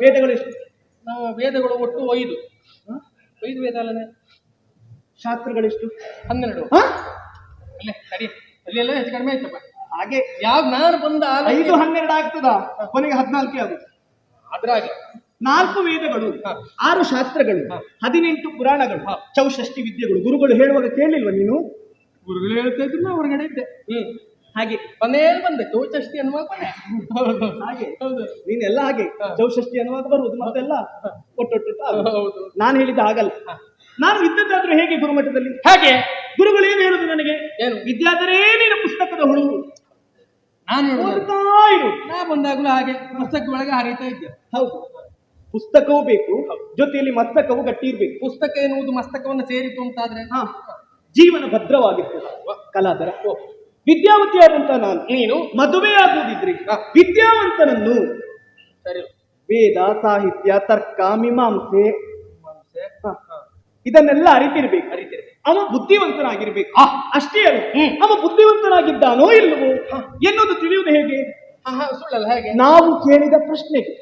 ವೇದಗಳು ಎಷ್ಟು? ನಾವು ವೇದಗಳು ಒಟ್ಟು ಐದು? ಐದು ವೇದ ಅಲ್ಲದೆ ಶಾಸ್ತ್ರಗಳೆಷ್ಟು? ಹನ್ನೆರಡು. ಹ? ಅಲ್ಲೇ ಅಲ್ಲಿ ಅಲ್ಲೆಲ್ಲ ಹೆಚ್ಚು ಕಡಿಮೆ ಆಯ್ತಪ್ಪ. ಹಾಗೆ ಯಾವ ನಾನು ಬಂದ ಐದು ಹನ್ನೆರಡು ಆಗ್ತದ? ಕೊನೆಗೆ ಹದಿನಾಲ್ಕೆ ಆಗುತ್ತೆ ಅದ್ರಾಗೆ. ನಾಲ್ಕು ವೇದಗಳು. ಆರು ಶಾಸ್ತ್ರಗಳು. ಹದಿನೆಂಟು ಪುರಾಣಗಳು. ಚೌಷಷ್ಟಿ ವಿದ್ಯೆಗಳು. ಗುರುಗಳು ಹೇಳುವಾಗ ಕೇಳಲಿಲ್ವ ನೀನು? ಗುರುಗಳು ಹೇಳ್ತಾ ಇದ್ರು ನಾ ಹೊರಗಡೆ ಇದ್ದೆ. ಹ್ಮ್. ಹಾಗೆ ಮನೇಲಿ ಬಂದೆ ಚೌಷಷ್ಠಿ ಅನ್ನುವಾಗ ಕೊನೆ. ಹೌದು ಹಾಗೆ ಹೌದು. ನೀನೆಲ್ಲ ಹಾಗೆ ಚೌಷಷ್ಠಿ ಅನ್ನುವಾಗ ಬರುವುದು ಮತ್ತೆಲ್ಲ ಒಟ್ಟೊಟ್ಟು. ಹೌದು ನಾನು ಹೇಳಿದ ಹಾಗಲ್ಲ. ನಾನು ಇದ್ದದ್ದಾದ್ರೂ ಹೇಗೆ ಗುರುಮಠದಲ್ಲಿ? ಹಾಗೆ. ಗುರುಗಳು ಏನು ಹೇಳುದು ನನಗೆ. ಏನು? ವಿದ್ಯಾಧರೇ ನಿನ್ನ ಪುಸ್ತಕದ ಹುಳು ನಾನು ಇರು. ನಾ ಬಂದಾಗಲೂ ಹಾಗೆ ಪುಸ್ತಕ ಒಳಗೆ ಹರಿತಾ ಇದ್ದೆ. ಹೌದು. ಪುಸ್ತಕವೂ ಬೇಕು ಜೊತೆಯಲ್ಲಿ ಮಸ್ತಕವು ಗಟ್ಟಿ ಇರ್ಬೇಕು. ಪುಸ್ತಕ ಎನ್ನುವುದು ಮಸ್ತಕವನ್ನು ಸೇರಿತು ಅಂತಾದ್ರೆ. ಜೀವನ ಭದ್ರವಾಗಿರ್ತದೆ. ಕಲಾಧರ ವಿದ್ಯಾವತಿಯಾದಂತ ನಾನು ನೀನು ಮದುವೆ ಆಗುವುದಿದ್ರೆ ವಿದ್ಯಾವಂತನನ್ನು. ಸರಿ. ವೇದ ಸಾಹಿತ್ಯ ತರ್ಕ ಮೀಮಾಂಸೆ. ಇದನ್ನೆಲ್ಲ ಅರಿತಿರ್ಬೇಕು. ಅರಿತಿರ್ಬೇಕು. ಅವ ಬುದ್ಧಿವಂತನಾಗಿರ್ಬೇಕು. ಅಷ್ಟೇ ಅಲ್ಲ. ಅವ ಬುದ್ಧಿವಂತನಾಗಿದ್ದಾನೋ ಇಲ್ಲವೋ? ಎನ್ನುವುದು ತಿಳಿಯುವುದು ಹೇಗೆ? ಸುಳ್ಳಲ್ಲ ಹೇಗೆ? ನಾವು ಕೇಳಿದ ಪ್ರಶ್ನೆಗೆ.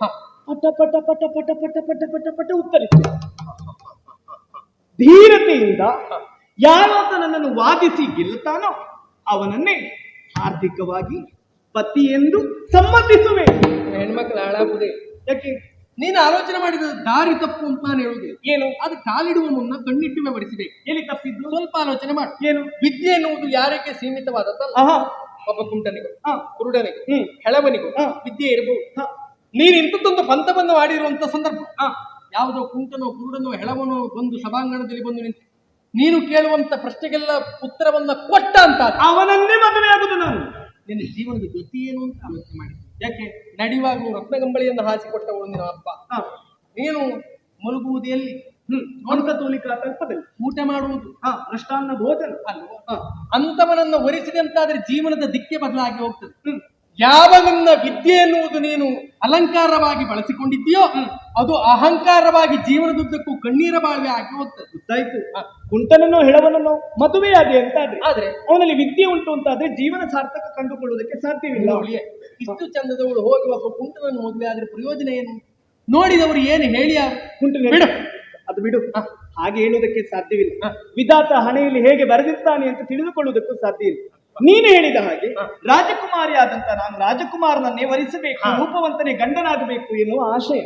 ಪಟ ಪಟ ಪಟ ಪಟ ಪಟ ಪಟ ಪಟ ಪಟ ಉತ್ತರಿಸ್ತೇವೆ ಧೀರತೆಯಿಂದ ಯಾವತ್ತ ನನ್ನನ್ನು ವಾದಿಸಿ ಗೆಲ್ಲುತ್ತಾನೋ ಅವನನ್ನೇ ಆರ್ಥಿಕವಾಗಿ ಪತಿ ಎಂದು ಸಮ್ಮತಿಸುವೆ. ಹೆಣ್ಮಕ್ಳು ಹಾಳಾಗುದೇ. ಯಾಕೆ? ನೀನು ಆಲೋಚನೆ ಮಾಡಿದ ದಾರಿ ತಪ್ಪು ಅಂತ ನಾನು ಹೇಳುವುದು. ಏನು? ಅದು ಕಾಲಿಡುವ ಮುನ್ನ ಕಣ್ಣಿಟ್ಟು ವಿವರಿಸಿದೆ ಎಲ್ಲಿ ತಪ್ಪಿದ್ದು? ಸ್ವಲ್ಪ ಆಲೋಚನೆ ಮಾಡಿ. ಏನು? ವಿದ್ಯೆ ಎನ್ನುವುದು ಯಾರಿಗೆ ಸೀಮಿತವಾದದ್ದಲ್ಲ? ಒಬ್ಬ ಕುಂಟನಿಗೂ ಹ. ಕುರುಡನಿಗೂ ಹ್ಮ್. ಹೆಳವನಿಗೂ ಹ. ವಿದ್ಯೆ ಇರಬಹುದು. ನೀನು ಇಂಥದ್ದೊಂದು ಪಂಥವನ್ನು ಮಾಡಿರುವಂತ ಸಂದರ್ಭ. ಹ. ಯಾವುದೋ ಕುಂಟನೋ ಕುರುಡನೋ ಹೆಳವನೋ ಬಂದು ಸಭಾಂಗಣದಲ್ಲಿ ಬಂದು ನಿಂತು ನೀನು ಕೇಳುವಂತ ಪ್ರಶ್ನೆಗೆಲ್ಲ ಉತ್ತರವನ್ನ ಕೊಟ್ಟ ಅಂತ ಅವನನ್ನೇ ಮದುವೆ ಆಗುದು ನಾನು. ನಿನ್ನ ಜೀವನದ ಗತಿ ಏನು ಅಂತ ಆಲೋಚನೆ ಮಾಡಿ. ಯಾಕೆ? ನಡೆಯುವಾಗಲೂ ರತ್ನಗಂಬಳಿಯನ್ನು ಹಾಸಿಕೊಟ್ಟವಳು ನಿನ್ನ ಅಪ್ಪ. ಹ. ನೀನು ಮಲಗುವುದು ಎಲ್ಲಿ ಹ್ಮ್. ಮಂತ್ರ ಕಲ್ಪದಲ್ಲಿ ಊಟ ಮಾಡುವುದು. ಹ ಅಷ್ಟಾನ್ನ ಭೋಜನ. ಅಲ್ವಾ ಹ. ಅಂತವನನ್ನ ಒರೆಸಿದಂತಾದ್ರೆ ಜೀವನದ ದಿಕ್ಕೆ ಬದಲಾಗಿ ಹೋಗ್ತದೆ. ಹ್ಮ್. ಯಾವ ನನ್ನ ವಿದ್ಯೆ ಎನ್ನುವುದು ನೀನು ಅಲಂಕಾರವಾಗಿ ಬಳಸಿಕೊಂಡಿದ್ದೀಯೋ ಅದು ಅಹಂಕಾರವಾಗಿ ಜೀವನದುದ್ದಕ್ಕೂ ಕಣ್ಣೀರ ಬಾಳ್ವೆ ಆಗಿ ಹೋಗ್ತದೆ. ಗೊತ್ತಾಯ್ತು. ಕುಂಟನನ್ನೋ ಹೆಳವನನ್ನೋ ಮದುವೆಯಾಗಿ ಅಂತ ಆದ್ರೆ ಅವನಲ್ಲಿ ವಿದ್ಯೆ ಉಂಟು ಅಂತಾದ್ರೆ ಜೀವನ ಸಾರ್ಥಕ ಕಂಡುಕೊಳ್ಳುವುದಕ್ಕೆ ಸಾಧ್ಯವಿಲ್ಲ. ಅವಳಿಗೆ ಇಷ್ಟು ಚಂದದವಳು ಹೋಗಿ ಒಬ್ಬ ಕುಂಟನನ್ನು ಮದುವೆ ಆದ್ರೆ ಪ್ರಯೋಜನ ಏನು? ನೋಡಿದವರು ಏನು ಹೇಳಿ ಕುಂಟನ ಬಿಡು. ಅದು ಬಿಡು. ಹಾಗೆ ಹೇಳುವುದಕ್ಕೆ ಸಾಧ್ಯವಿಲ್ಲ. ವಿಧಾತ ಹಣೆಯಲ್ಲಿ ಹೇಗೆ ಬರೆದಿರ್ತಾನೆ ಅಂತ ತಿಳಿದುಕೊಳ್ಳುವುದಕ್ಕೂ ಸಾಧ್ಯ ಇಲ್ಲ. ನೀನು ಹೇಳಿದ ಹಾಗೆ ರಾಜಕುಮಾರಿ ಆದಂತ ನಾನು ರಾಜಕುಮಾರನನ್ನೇ ವರಿಸಬೇಕು. ರೂಪವಂತನೇ ಗಂಡನಾಗಬೇಕು ಎನ್ನುವ ಆಶಯ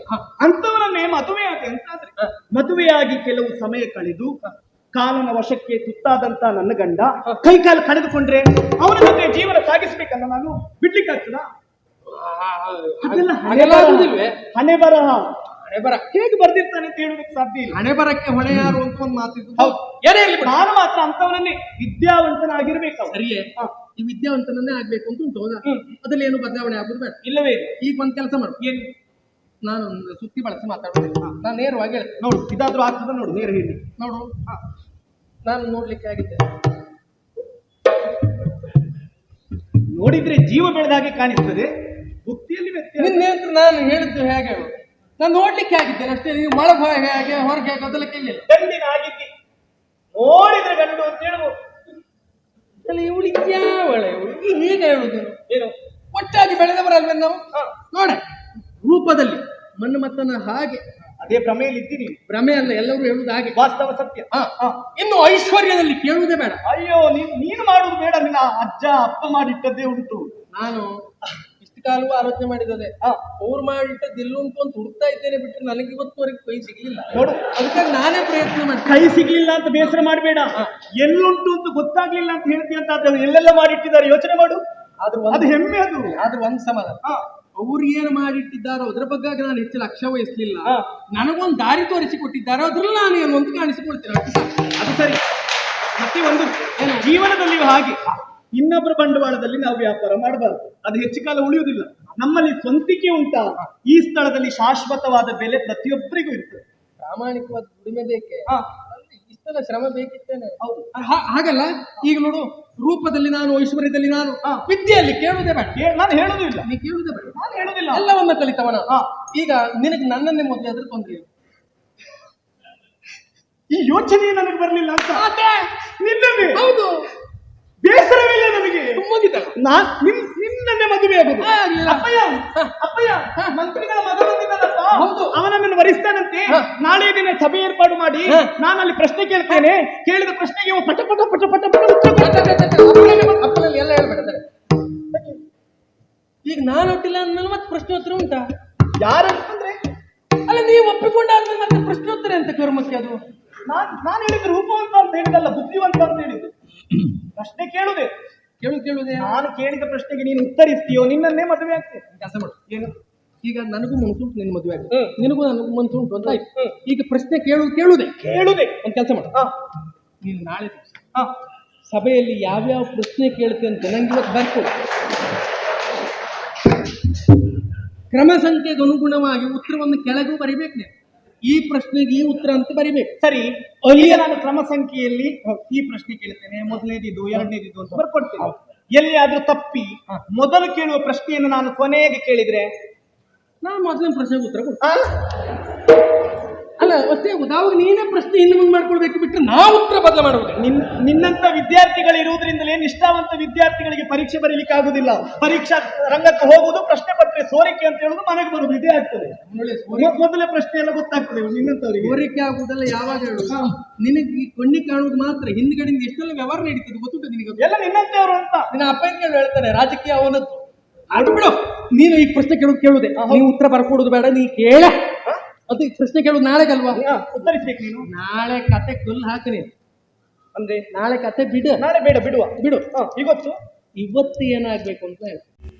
ಅಂತವನನ್ನೇ ಮದುವೆ ಆಗಿ ಅಂತಾದ್ರೆ. ಮದುವೆಯಾಗಿ ಕೆಲವು ಸಮಯ ಕಳೆದು ಕಾಲನ ವಶಕ್ಕೆ ತುತ್ತಾದಂತ ನನ್ನ ಗಂಡ. ಕೈ ಕಾಲು ಕಳೆದುಕೊಂಡ್ರೆ ಅವನ ಜೊತೆ ಜೀವನ ಸಾಗಿಸ್ಬೇಕಲ್ಲ ನಾನು? ಬಿಡ್ಲಿಕ್ಕಾಗ್ತದ ಆಗ್ತದ? ಹಣೆ ಬರಹ. ಹಣೆ ಬರಹ ಹಣೆ ಬರ ಹೇಗೆ ಬರ್ದಿರ್ತಾನೆ ಅಂತ ಹೇಳುವುದಕ್ಕೆ ಸಾಧ್ಯ ಇಲ್ಲ. ಹಣೆ ಬರಕ್ಕೆ ಹೊಣೆ ಯಾರು ಅಂತ ಒಂದು ಮಾತಿದ್ದು ಹೌದು. ಏನೇ ಇರಲಿ ನಾನು ಮಾತ್ರ ಅಂತವನನ್ನೇ ವಿದ್ಯಾವಂತನಾಗಿರ್ಬೇಕು. ಸರಿಯೇ. ಈ ವಿದ್ಯಾವಂತನನ್ನೇ ಆಗ್ಬೇಕು ಅಂತ ಉಂಟು ಹೌದಾ. ಅದ್ರಲ್ಲಿ ಏನು ಬದಲಾವಣೆ ಆಗುದು ಬೇಡ. ಇಲ್ಲವೇ ಇಲ್ಲ. ಈಗ ಒಂದ್ ಕೆಲಸ ಮಾಡು. ಏನು? ನಾನು ಸುತ್ತಿ ಬಳಸಿ ಮಾತಾಡೋದು ನಾನು ನೇರವಾಗಿ ನೋಡು ಇದಾದ್ರೂ ಆಗ್ತದ ನೋಡು ನೇರ ಹೇಳಿ. ನೋಡು. ನಾನು ನೋಡ್ಲಿಕ್ಕೆ ಆಗಿದ್ದೆ. ನೋಡಿದ್ರೆ ಜೀವ ಬೆಳೆದ ಹಾಗೆ ಕಾಣಿಸ್ತದೆ. ಬುಕ್ತಿಯಲ್ಲಿ ವ್ಯಕ್ತಿ ನಿನ್ನೆ ನಾನು ಹೇಳಿದ್ದು ಹೇಗೆ? ನಾನು ನೋಡ್ಲಿಕ್ಕೆ ಆಗಿದ್ದೇನೆ ಅಷ್ಟೇ ನೀವು ಮಳೆ ಹೇಗೆ ಹೊರಗೆ ಹೇಗೆ ಅದಕ್ಕೆ ಇಲ್ಲ ಗಂಡಿನ ಆಗಿದ್ದಿ ನೋಡಿದ್ರೆ ಗಂಡು ಅಂತ ಹೇಳ್ಬೋದು ಅಲ್ಲ ಇವಳಿಗೆ ಯಾವಳ ಇವಳು? ಹೀಗೆ ಹೇಳುದು ಏನು? ಒಟ್ಟಾಗಿ ಬೆಳೆದವರಲ್ವೇ ನಾವು? ನೋಡ ರೂಪದಲ್ಲಿ ಮಣ್ಣು ಮತ್ತನ ಹಾಗೆ. ಅದೇ ಭ್ರಮೆಯಲ್ಲಿ ಇದ್ದೀನಿ ಭ್ರಮೆ ಅಲ್ಲ ಎಲ್ಲರೂ ಹೇಳುವುದು ಹಾಗೆ. ವಾಸ್ತವ ಸತ್ಯ. ಹ. ಹ. ಇನ್ನು ಐಶ್ವರ್ಯದಲ್ಲಿ ಕೇಳುವುದೇ ಬೇಡ. ಅಯ್ಯೋ ನೀನು ನೀನು ಮಾಡುವುದು ಬೇಡ. ನಿನ್ನ ಅಜ್ಜ ಅಪ್ಪ ಮಾಡಿಟ್ಟದ್ದೇ ಉಂಟು. ನಾನು ಕಾಲವೂ ಆಲೋಚನೆ ಮಾಡಿದರೆ ಹ. ಅವ್ರು ಮಾಡಿಟ್ಟ ದಿಲ್ಲುಂಟು ಅಂತ ಹುಡ್ತಾ ಇದ್ದೇನೆ ಬಿಟ್ಟರೆ ನನಗೆ ಇವತ್ತುವರೆಗೆ ಕೈ ಸಿಗ್ಲಿಲ್ಲ. ನೋಡು. ಅದಕ್ಕಾಗಿ ನಾನೇ ಪ್ರಯತ್ನ ಮಾಡಿ ಕೈ ಸಿಗ್ಲಿಲ್ಲ ಅಂತ ಬೇಸರ ಮಾಡಬೇಡ. ಎಲ್ಲುಂಟು ಅಂತ ಗೊತ್ತಾಗ್ಲಿಲ್ಲ ಅಂತ ಹೇಳ್ತೀಯ ಅಂತ ಅದನ್ನು ಎಲ್ಲೆಲ್ಲ ಮಾಡಿಟ್ಟಿದ್ದಾರೆ? ಯೋಚನೆ ಮಾಡು. ಆದ್ರೂ ಅದು ಹೆಮ್ಮೆ ಅದು. ಆದ್ರೂ ಒಂದ್ ಸಮಾಧಾನ. ಅವ್ರು ಏನು ಮಾಡಿಟ್ಟಿದ್ದಾರೋ ಅದ್ರ ಬಗ್ಗೆ ನಾನು ಹೆಚ್ಚು ಲಕ್ಷ ವಹಿಸ್ಲಿಲ್ಲ. ನನಗೊಂದು ದಾರಿ ತೋರಿಸಿ ಕೊಟ್ಟಿದ್ದಾರೋ ಅದ್ರಲ್ಲಿ ನಾನು ಏನು ಅಂತ ಕಾಣಿಸಿಕೊಳ್ತೇನೆ. ಅದು ಸರಿ. ಮತ್ತೆ ಒಂದು ಜೀವನದಲ್ಲಿ ಹಾಗೆ. ಇನ್ನೊಬ್ಬರ ಬಂಡವಾಳದಲ್ಲಿ ನಾವು ವ್ಯಾಪಾರ ಮಾಡಬಾರದು. ಅದು ಹೆಚ್ಚು ಕಾಲ ಉಳಿಯುವುದಿಲ್ಲ. ನಮ್ಮಲ್ಲಿ ಸ್ವಂತಿಕೆ ಉಂಟಾ. ಈ ಸ್ಥಳದಲ್ಲಿ ಶಾಶ್ವತವಾದ ಬೆಲೆ ಪ್ರತಿಯೊಬ್ಬರಿಗೂ ಇರ್ತದೆ. ಪ್ರಾಮಾಣಿಕವಾದ ದುಡಿಮೆ ಬೇಕೆ? ಇಷ್ಟೆಲ್ಲ ಶ್ರಮ ಬೇಕಿತ್ತೇನೆ. ಹೌದು. ಹಾಗಲ್ಲ. ಈಗ ನೋಡು ರೂಪದಲ್ಲಿ ನಾನು ಐಶ್ವರ್ಯದಲ್ಲಿ ನಾನು. ವಿದ್ಯೆಯಲ್ಲಿ ಕೇಳುವುದೇ ಬೇಡ. ನಾನು ಹೇಳುವುದೂ ಇಲ್ಲ. ನೀ ಕೇಳುವುದೇ ಬೇಡ. ನಾನು ಹೇಳುದಿಲ್ಲ ಎಲ್ಲವನ್ನ ಕಲಿತವನ. ಹ. ಈಗ ನಿನಗೆ ನನ್ನನ್ನೇ ಮೊದಲು ಆದ್ರೆ ತೊಂದರೆ. ಈ ಯೋಚನೆ ನನಗೆ ಬರಲಿಲ್ಲ ಅಂತ. ಹೌದು. ನಾನ್ ನಿಮ್ ನಿನ್ನೇ ಮದುವೆ ಆಗುದು. ಅಪ್ಪಯ್ಯ ಅಪ್ಪಯ್ಯ ಮಂತ್ರಿಗಳ ಮಗ ಬಂದಿದ್ದಾನಪ್ಪ. ಹೌದು. ಅವನನ್ನು ವರಿಸ್ತಾನಂತೆ. ನಾಳೆ ದಿನ ಸಭೆ ಏರ್ಪಾಡು ಮಾಡಿ ನಾನಲ್ಲಿ ನಾನು ಅಲ್ಲಿ ಪ್ರಶ್ನೆ ಕೇಳ್ತೇನೆ. ಕೇಳಿದ ಪ್ರಶ್ನೆಗೆ ಇವ ಪಟ ಪಟ ಪಟ ಪಟ ಪಟ ಅಪ್ಪನಲ್ಲಿ ಎಲ್ಲ ಹೇಳ್ಬೇಡ ಈಗ ನಾನು ಒಟ್ಟಿಲ್ಲ ಅಂದ್ಮೇಲೆ ಮತ್ತೆ ಪ್ರಶ್ನೋತ್ತರ ಉಂಟಾ? ಯಾರಂತಂದ್ರೆ ಅಲ್ಲ ನೀವು ಒಪ್ಪಿಕೊಂಡಾದ್ಮೇಲೆ ಮತ್ತೆ ಪ್ರಶ್ನೋತ್ತರ ಅಂತ ಕರ್ಮಕ್ಕೆ ಅದು? ನಾನ್ ನಾನು ಹೇಳಿದ್ರು ರೂಪವಂತ ಅಂತ ಹೇಳಿದಲ್ಲ ಬುದ್ಧಿವಂತ ಅಂತ ಹೇಳಿದ್ದು ಪ್ರಶ್ನೆ ಕೇಳುದೆ ನಾನು ಕೇಳಿದ ಪ್ರಶ್ನೆಗೆ ನೀನು ಉತ್ತರಿಸ್ತೀಯೋ? ನಿನ್ನನ್ನೇ ಮದುವೆ ಆಗ್ತೇನೆ. ಕೆಲಸ ಮಾಡು. ಏನು? ಈಗ ನನಗೂ ಮನಸ್ಸುಂಟು ನಿನ್ನ ಮದುವೆ ಆಗ್ತದೆ. ನಿನಗೂ ನನಗೂ ಮನಸ್ಸುಂಟು ಅಂತ ಆಯ್ತು. ಈಗ ಪ್ರಶ್ನೆ ಕೇಳು ಕೇಳುದೆ ಕೇಳುದೆ ಒಂದು ಕೆಲಸ ಮಾಡು. ನೀನು ನಾಳೆ ದಿವಸ ಹ. ಸಭೆಯಲ್ಲಿ ಯಾವ್ಯಾವ ಪ್ರಶ್ನೆ ಕೇಳುತ್ತೆ ಅಂತ ನಂಗೆ ಇವತ್ತು ಬರ್ಕೊಡು. ಕ್ರಮ ಸಂಖ್ಯೆಗೆ ಅನುಗುಣವಾಗಿ ಉತ್ತರವನ್ನು ಕೆಳಗೂ ಬರಿಬೇಕು ನೀವು ಈ ಪ್ರಶ್ನೆಗೆ ಈ ಉತ್ತರ ಅಂತ ಬರಿಬೇಕು. ಸರಿ. ಅಲ್ಲಿಯ ನಾನು ಕ್ರಮ ಸಂಖ್ಯೆಯಲ್ಲಿ ಈ ಪ್ರಶ್ನೆ ಕೇಳ್ತೇನೆ. ಮೊದಲನೇದಿದ್ದು ಎರಡನೇದಿದ್ದು ಅಂತ ಬರ್ಕೊಡ್ತೇನೆ. ಎಲ್ಲಿಯಾದ್ರೂ ತಪ್ಪಿ ಮೊದಲು ಕೇಳುವ ಪ್ರಶ್ನೆಯನ್ನು ನಾನು ಕೊನೆಗೆ ಕೇಳಿದ್ರೆ ನಾನು ಮೊದಲನೇ ಪ್ರಶ್ನೆಗೆ ಉತ್ತರ ಕೊಡ್ತೀನಿ. ಅಲ್ಲ ಅಷ್ಟೇ ನಾವು ನೀನೇ ಪ್ರಶ್ನೆ ಹಿಂದೆ ಮುಂದೆ ಮಾಡ್ಕೊಳ್ಬೇಕು ಬಿಟ್ಟರೆ ನಾವು ಉತ್ತರ ಬದಲ ಮಾಡಬೇಕು ನಿನ್ ನಿನ್ನಂತ ವಿದ್ಯಾರ್ಥಿಗಳು ಇರುವುದರಿಂದಲೇ ನಿಷ್ಠಾವಂತ ವಿದ್ಯಾರ್ಥಿಗಳಿಗೆ ಪರೀಕ್ಷೆ ಬರೀಲಿಕ್ಕೆ ಆಗುದಿಲ್ಲ. ಪರೀಕ್ಷಾ ರಂಗಕ್ಕೆ ಹೋಗುವುದು ಪ್ರಶ್ನೆ ಪತ್ರೆ ಸೋರಿಕೆ ಅಂತ ಹೇಳುದು ಮನೆಗೆ ಬರುದು ಇದೇ ಆಗ್ತದೆ. ಮೊದ್- ಮೊದಲೇ ಪ್ರಶ್ನೆ ಎಲ್ಲ ಗೊತ್ತಾಗ್ತದೆ ನಿನ್ನಂತವರಿಗೆ ಸೋರಿಕೆ ಆಗುವುದೆಲ್ಲ ಯಾವಾಗ ಹೇಳುದು ನಿನಗೆ ಈ ಕಣ್ಣಿ ಕಾಣುವುದು ಮಾತ್ರ ಹಿಂದ್ಗಡೆಯಿಂದ ಎಷ್ಟೆಲ್ಲ ವ್ಯವಹಾರ ನಡೀತದೆ ಗೊತ್ತುಂಟು ನಿನಗೆ? ಎಲ್ಲ ನಿನ್ನಂತೆಯವರು ಅಂತ. ನಿನ್ನ ಅಪ್ಪ ಹೇಳ್ತಾರೆ ರಾಜಕೀಯ ಅವನದ್ದು. ಅದು ಬಿಡು ನೀನು ಈ ಪ್ರಶ್ನೆ ಕೇಳೋದು ಕೇಳುದೆ ನೀವು ಉತ್ತರ ಬರ್ಕೊಡುದು ಬೇಡ ನೀ ಕೇಳ. ಅದು ಪ್ರಶ್ನೆ ಕೇಳುದು ನಾಳೆಗಲ್ವಾ ಉತ್ತರಿಸ್ಬೇಕು ನೀನು. ನಾಳೆ ಕತೆ ಕೊಲ್ಲು ಹಾಕಿನಿ ಅಂದ್ರೆ? ನಾಳೆ ಕತೆ ಬಿಡು. ನಾಳೆ ಬೇಡ ಬಿಡುವ. ಬಿಡು. ಇವತ್ತು ಇವತ್ತು ಏನಾಗ್ಬೇಕು ಅಂತ ಹೇಳಿ